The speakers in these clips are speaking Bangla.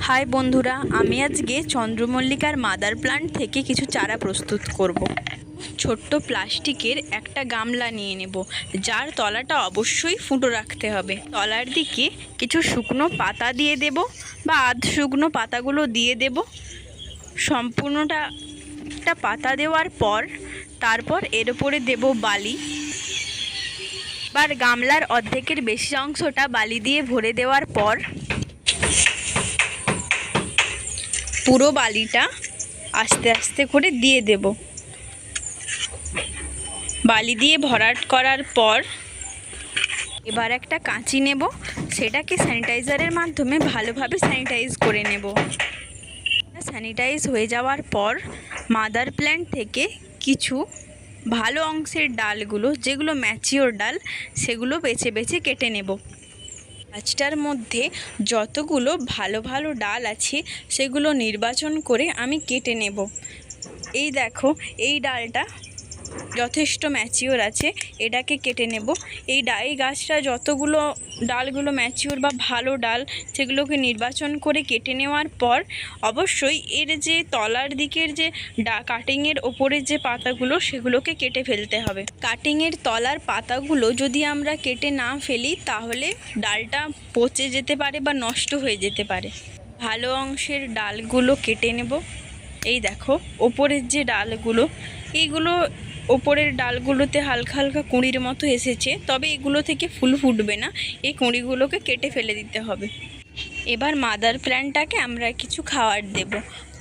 হাই বন্ধুরা, আমি আজকে চন্দ্রমল্লিকার মাদার প্লান্ট থেকে কিছু চারা প্রস্তুত করব। ছোট্ট প্লাস্টিকের একটা গামলা নিয়ে নেব, যার তলাটা অবশ্যই ফুটো রাখতে হবে। তলার দিকে কিছু শুকনো পাতা দিয়ে দেব বা আধ শুকনো পাতাগুলো দিয়ে দেব। সম্পূর্ণটা একটা পাতা দেওয়ার পর তারপর এর উপরে দেব বালি। এবার গামলার অর্ধেকের বেশি অংশটা বালি দিয়ে ভরে দেওয়ার পর পুরো বালিটা আস্তে আস্তে করে দিয়ে দেব। বালি দিয়ে ভরাট করার পর এবার একটা কাঁচি নেব। সেটাকে স্যানিটাইজারের মাধ্যমে ভালোভাবে স্যানিটাইজ করে নেব। স্যানিটাইজ হয়ে যাওয়ার পর মাদার প্ল্যান্ট থেকে কিছু ভালো অংশের ডালগুলো, যেগুলো ম্যাচিওর ডাল, সেগুলো বেছে বেছে কেটে নেব। গাছটার মধ্যে যতগুলো ভালো ভালো ডাল আছে, সেগুলো নির্বাচন করে আমি কেটে নেব। এই দেখো, এই ডালটা যথেষ্ট ম্যাচিওর আছে, এটাকে কেটে নেব। এই এই গাছটা যতগুলো ডালগুলো ম্যাচিওর বা ভালো ডাল, সেগুলোকে নির্বাচন করে কেটে নেওয়ার পর অবশ্যই এর যে তলার দিকের যে ডা কাটিংয়ের ওপরের যে পাতাগুলো, সেগুলোকে কেটে ফেলতে হবে। কাটিংয়ের তলার পাতাগুলো যদি আমরা কেটে না ফেলি, তাহলে ডালটা পচে যেতে পারে বা নষ্ট হয়ে যেতে পারে। ভালো অংশের ডালগুলো কেটে নেব। এই দেখো, ওপরের যে ডালগুলো, এইগুলো ওপরের ডালগুলোতে হালকা হালকা কুঁড়ির মতো এসেছে, তবে এগুলো থেকে ফুল ফুটবে না। এই কুঁড়িগুলোকে কেটে ফেলে দিতে হবে। এবার মাদার প্ল্যান্টটাকে আমরা কিছু খাবার দেব।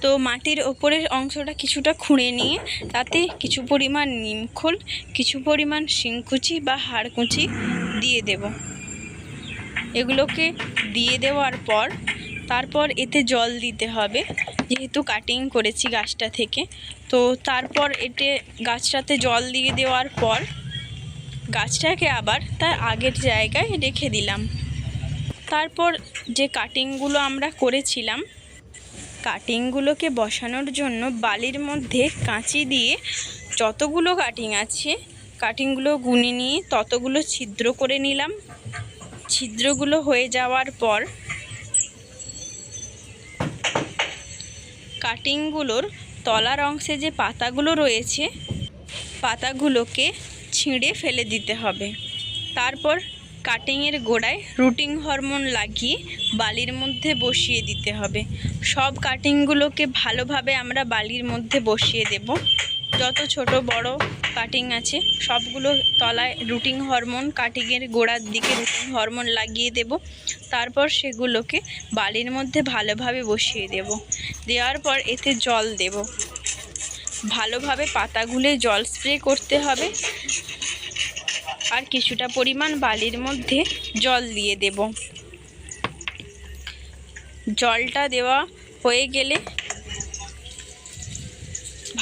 তো মাটির ওপরের অংশটা কিছুটা খুঁড়ে নিয়ে, তাতে কিছু পরিমাণ নিমখোল কিছু পরিমাণ শিংকুচি বা হাড়কুচি দিয়ে দেব। এগুলোকে দিয়ে দেওয়ার পর তারপর এতে জল দিতে হবে, যেহেতু কাটিং করেছি গাছটা থেকে। তো তারপর এতে গাছটাতে জল দিয়ে দেওয়ার পর গাছটাকে আবার তার আগের জায়গায় রেখে দিলাম। তারপর যে কাটিংগুলো আমরা করেছিলাম কাটিংগুলোকে বসানোর জন্য বালির মধ্যে কাঁচি দিয়ে যতগুলো কাটিং আছে কাটিংগুলো গুনে নিয়ে ততগুলো ছিদ্র করে নিলাম। ছিদ্রগুলো হয়ে যাওয়ার পর কাটিংগুলোর তলার অংশে যে পাতাগুলো রয়েছে, পাতাগুলোকে ছিঁড়ে ফেলে দিতে হবে। তারপর কাটিংয়ের গোড়ায় রুটিং হরমোন লাগিয়ে বালির মধ্যে বসিয়ে দিতে হবে। সব কাটিংগুলোকে ভালোভাবে আমরা বালির মধ্যে বসিয়ে দেব। যত ছোট, বড় কাটিং আছে, সবগুলো তলায় রুটিং হরমোন কাটিংয়ের গোড়ার দিকে রুটিং হরমোন লাগিয়ে দেব। তারপর সেগুলোকে বালির মধ্যে ভালোভাবে বসিয়ে দেব। দেওয়ার পর এতে জল দেব। ভালোভাবে পাতাগুলো জল স্প্রে করতে হবে। আর কিছুটা পরিমাণ বালির মধ্যে জল দিয়ে দেব। জলটা দেওয়া হয়ে গেলে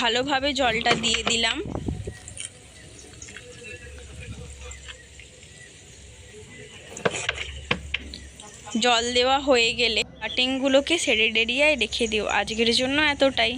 ভালোভাবে জলটা দিয়ে দিলাম। জল দেওয়া হয়ে গেলে কাটিংগুলোকে সেরে ডেরিয়ায় রেখে দিও। আজকের জন্য এতটাই।